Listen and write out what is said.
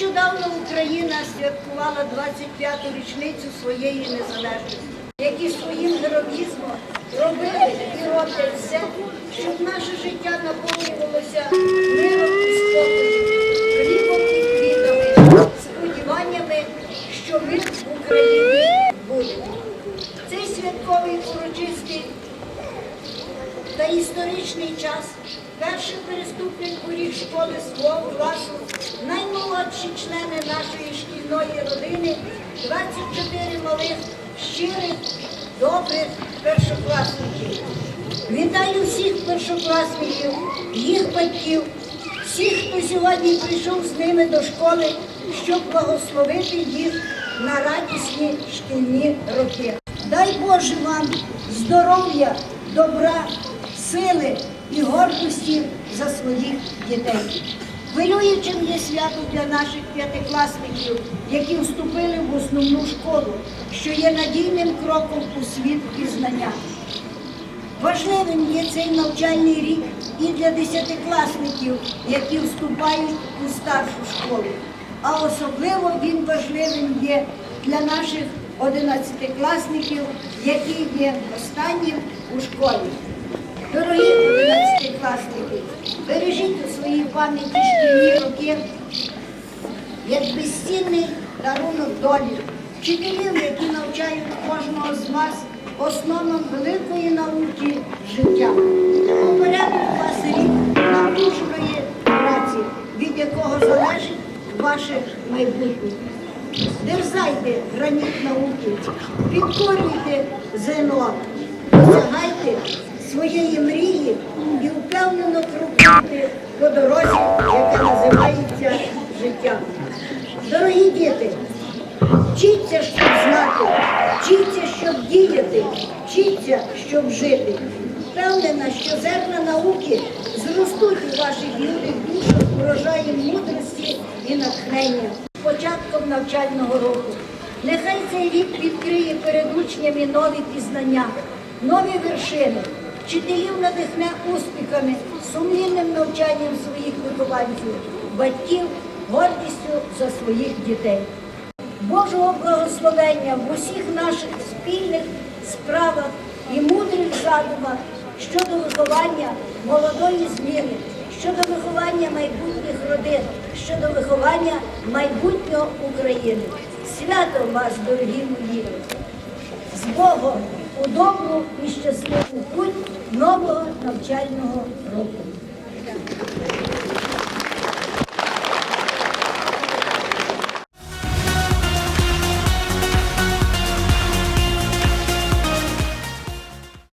Нещодавно Україна святкувала 25-ту річницю своєї незалежності, які своїм героїзмом робили і роблять все, щоб наше життя наповнювалося миром і спокоєм, хлібом і квітами, сподіваннями, що мир в Україні буде. Цей святковий урочистий та історичний час перший переступлять поріг школи свого класу, наймолодші члени нашої шкільної родини, 24 малих, щирих, добрих першокласників. Вітаю всіх першокласників, їх батьків, всіх, хто сьогодні прийшов з ними до школи, щоб благословити їх на радісні шкільні роки. Дай Боже вам здоров'я, добра, сили і гордості за своїх дітей. Хвилюючим є свято для наших п'ятикласників, які вступили в основну школу, що є надійним кроком у світ пізнання. Важливим є цей навчальний рік і для десятикласників, які вступають у старшу школу. А особливо він важливим є для наших одинадцятикласників, які є останнім у школі. Дорогі одинадцятикласники, бережіть у своїй пам'яті шкільні роки як безцінний дарунок долі, вчителів, які навчають кожного з вас основам великої науки життя. Попередник вас рік напруженої праці, від якого залежить ваше майбутнє. Дерзайте граніт науки, підкорюйте ЗНО, досягайте своєї мрії і впевнено крокуйте по дорозі, яка називається життя. Дорогі діти, вчіться, щоб знати, вчіться, щоб діяти, вчіться, щоб жити. Впевнена, що зерна науки зростуть у ваших юних душах урожаєм мудрості і натхнення початком навчального року. Нехай цей рік відкриє перед учнями нові пізнання, нові вершини, вчителів надихне успіхами, сумлінним навчанням своїх вихованців, батьків, гордістю за своїх дітей. Божого благословення в усіх наших спільних справах і мудрих задумах щодо виховання молодої зміни, щодо виховання майбутніх родин, щодо виховання майбутнього України. Свято вас, дорогі мої! З Богом у добру і щасливу путь нового навчального року.